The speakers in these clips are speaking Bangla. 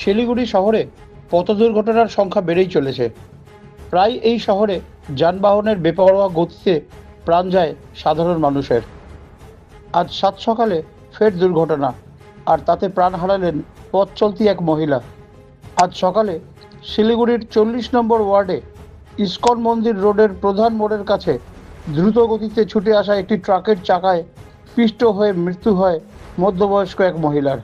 শিলিগুড়ি শহরে পথ দুর্ঘটনার সংখ্যা বেড়েই চলেছে। প্রায় এই শহরে যানবাহনের বেপরোয়া গতিতে প্রাণ যায় সাধারণ মানুষের। আজ সাত সকালে ফের দুর্ঘটনা, আর তাতে প্রাণ হারালেন পথ চলতি এক মহিলা। আজ সকালে শিলিগুড়ির চল্লিশ নম্বর ওয়ার্ডে ইস্কন মন্দির রোডের প্রধান মোড়ের কাছে দ্রুত গতিতে ছুটে আসা একটি ট্রাকের চাকায় পিষ্ট হয়ে মৃত্যু হয় মধ্যবয়স্ক এক মহিলার।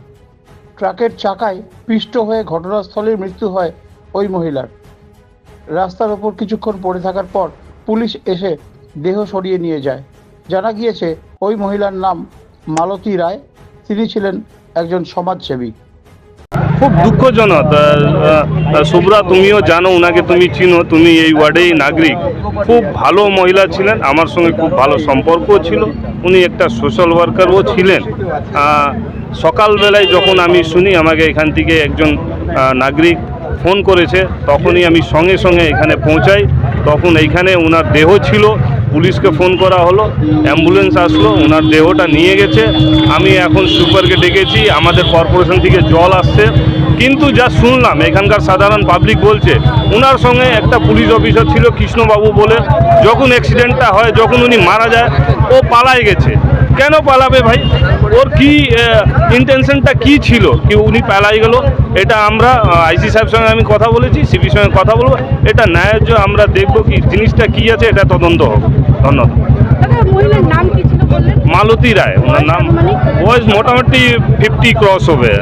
ট্রাকের চাকায় পিষ্ট হয়ে ঘটনাস্থলে মৃত্যু হয় ওই মহিলার। রাস্তার ওপর কিছুক্ষণ পড়ে থাকার পর পুলিশ এসে দেহ সরিয়ে নিয়ে যায়। জানা গিয়েছে, ওই মহিলার নাম মালতী রায়। তিনি ছিলেন একজন সমাজসেবী। খুব দুঃখজনক শুভ্রা তুমিও জানো ওনাকে তুমি চিনো, তুমি এই ওয়ার্ডেই নাগরিক। খুব ভালো মহিলা ছিলেন, আমার সঙ্গে খুব ভালো সম্পর্কও ছিল। উনি একটা সোশ্যাল ওয়ার্কারও ছিলেন। সকালবেলায় যখন আমি শুনি, আমাকে এখান থেকে একজন নাগরিক ফোন করেছে, তখনই আমি সঙ্গে সঙ্গে এখানে পৌঁছাই। তখন এইখানে ওনার দেহ ছিল, পুলিশকে ফোন করা হলো অ্যাম্বুলেন্স আসলো ওনার দেহটা নিয়ে গেছে। আমি এখন সুপারকে ডেকেছি, আমাদের কর্পোরেশন থেকে জল আসছে। কিন্তু যা শুনলাম এখানকার সাধারণ পাবলিক বলছে ওনার সঙ্গে একটা পুলিশ অফিসার ছিল কৃষ্ণবাবু বলে যখন অ্যাক্সিডেন্টটা হয় যখন উনি মারা যায় ও পালায় গেছে। কেন পালাবে ভাই? ওর কি ইন্টেনশনটা কি ছিল? কি উনি পালাই গেল? এটা আমরা আইসি সাহেব সঙ্গে আমি কথা বলেছি সিপির সঙ্গে কথা বলব। এটা ন্যায্য আমরা দেখব কি জিনিসটা কি আছে এটা তদন্ত হোক ধন্যবাদ। মালতী রায় ওনার নাম বয়স বয়স মোটামুটি ফিফটি ক্রস হবে।